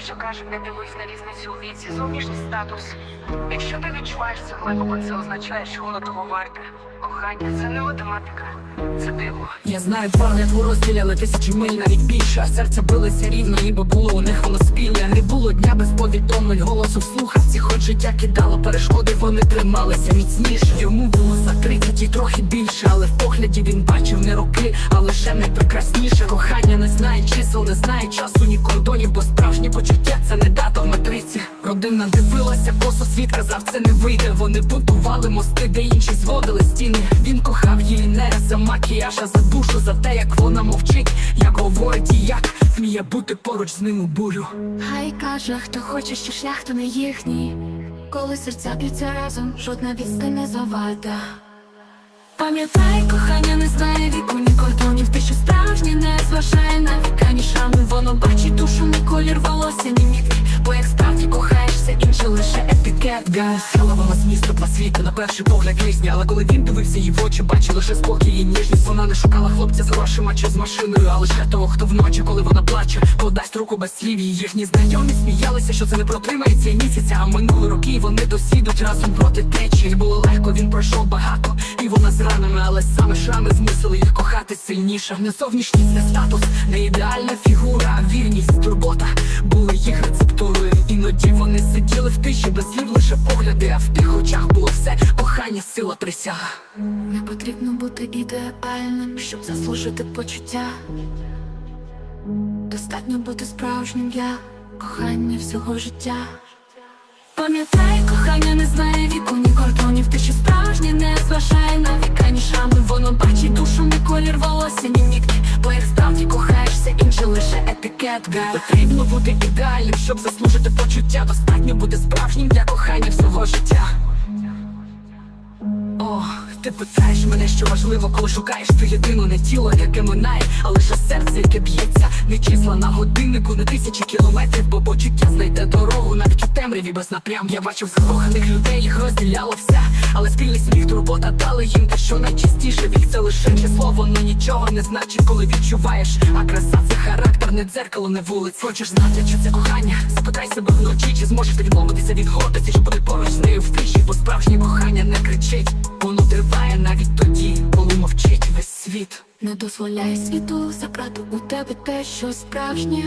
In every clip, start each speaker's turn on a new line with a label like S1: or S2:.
S1: що каже, не дивись на різницю у віці, зовнішній статус. Якщо ти відчуваєш це глибоко, це означає, що воно того варте. Кохання це не математика, це диво.
S2: Я знаю, планету розділяли тисячі миль, навіть більше, а серце билося рівно, ніби було у них воно спільне. Не було дня без повідомлень, голосу в слухавці, хоч життя кидало перешкоди, вони трималися міцніше. Йому було за 30 і трохи більше, але в погляді він бачив не роки, а лише найпрекрасніше. Кохання не знає чисел, не знає часу, ні кордонів, світ казав, це не вийде. Вони будували мости, де інші зводили стіни. Він кохав її не за макіяж, а за душу, за те, як вона мовчить, як говорить і як вміє бути поруч з ним у бурю.
S3: Хай каже, хто хоче, що шлях то не їхній. Коли серця б'ються разом, жодна відстань не завада. Пам'ятай, кохання не знає віку, ні кордонів, ти що справжнє не зважає на віка, ні шами, воно бачить душу, ні колір волосся, ні міки,
S2: вона з міста два світи на перший погляд різні, але коли він дивився їй в очі, бачив лише спокій і ніжність. Вона не шукала хлопця з грошима чи з машиною, а лише того, хто вночі, коли вона плаче, подасть руку без слів. І їхні знайомі сміялися, що це не протримається і місяця. А минули роки вони досідуть разом проти течії. Було легко, він пройшов багато, і вона з ранами, але саме шрами змусили їх кохати сильніше. Не зовнішність, не статус, не ідеальна фігура, а вірність, турбота були їх рецептурою. Вони сиділи в тиші без слів, лише погляди, а в тих очах було все кохання, сила присяга.
S3: Не потрібно бути ідеальним, щоб заслужити почуття. Достатньо бути справжнім для кохання всього життя. Пам'ятай, кохання не знає віку, ні кордонів, ти що справжнє не зважає лише.
S2: Потрібно бути ідеальним, щоб заслужити почуття. Достатньо бути справжнім для кохання всього життя. Ти питаєш мене, що важливо, коли шукаєш ту єдину не тіло, яке минає, а лише серце, яке б'ється, не числа на годиннику, не тисячі кілометрів, бо почуття знайде дорогу навіть у темряві без напрям. Я бачив закоханих людей, їх розділяло все, але спільний сміх, турбота дали їм те, що найчастіше вік це лише число, воно нічого не значить, коли відчуваєш. А краса це характер, не дзеркало, не вулиць. Хочеш знати, що це кохання? Запитай себе вночі, чи зможеш ти відмовитися від гордості, щоб бути поруч з нею втричі, бо справжнє кохання
S3: дозволяй світу забрати у тебе те, що справжнє.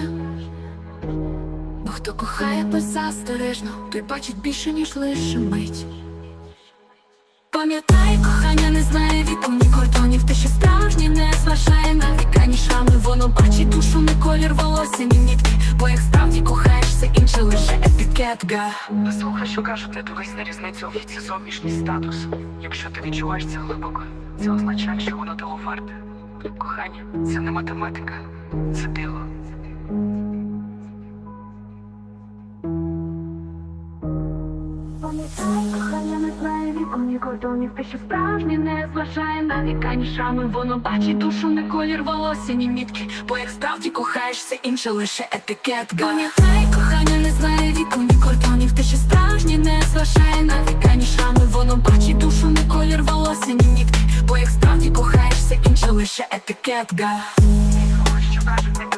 S3: Бо хто кохає беззастережно, той бачить більше, ніж лише мить. Пам'ятай, кохання не знає віку, ні кордонів, те, що справжнє не зважає на віка, ні шами, воно бачить душу, не колір волосся, ні нітки, бо як справді кохаєшся, інше лише етикетка.
S1: Слухай, що кажуть, не дивись на різницю віці, зовнішній статус. Якщо ти відчуваєш це глибоко, це означає, що воно того варте. Кохання це не математика, це диво.
S3: Пам'ятай, кохання не знає віку, ні кордонів, те, що справжнє не зважає на віка, ні шами, воно бачить душу, не колір волосся, ні мітки, бо як справді кохаєшся, інше лише етикетка. Пам'ятай, кохання не знає віку, ні кордонів, те, що справжнє не зважає на віка, ні шами, мітки, Не лише
S1: кажуть,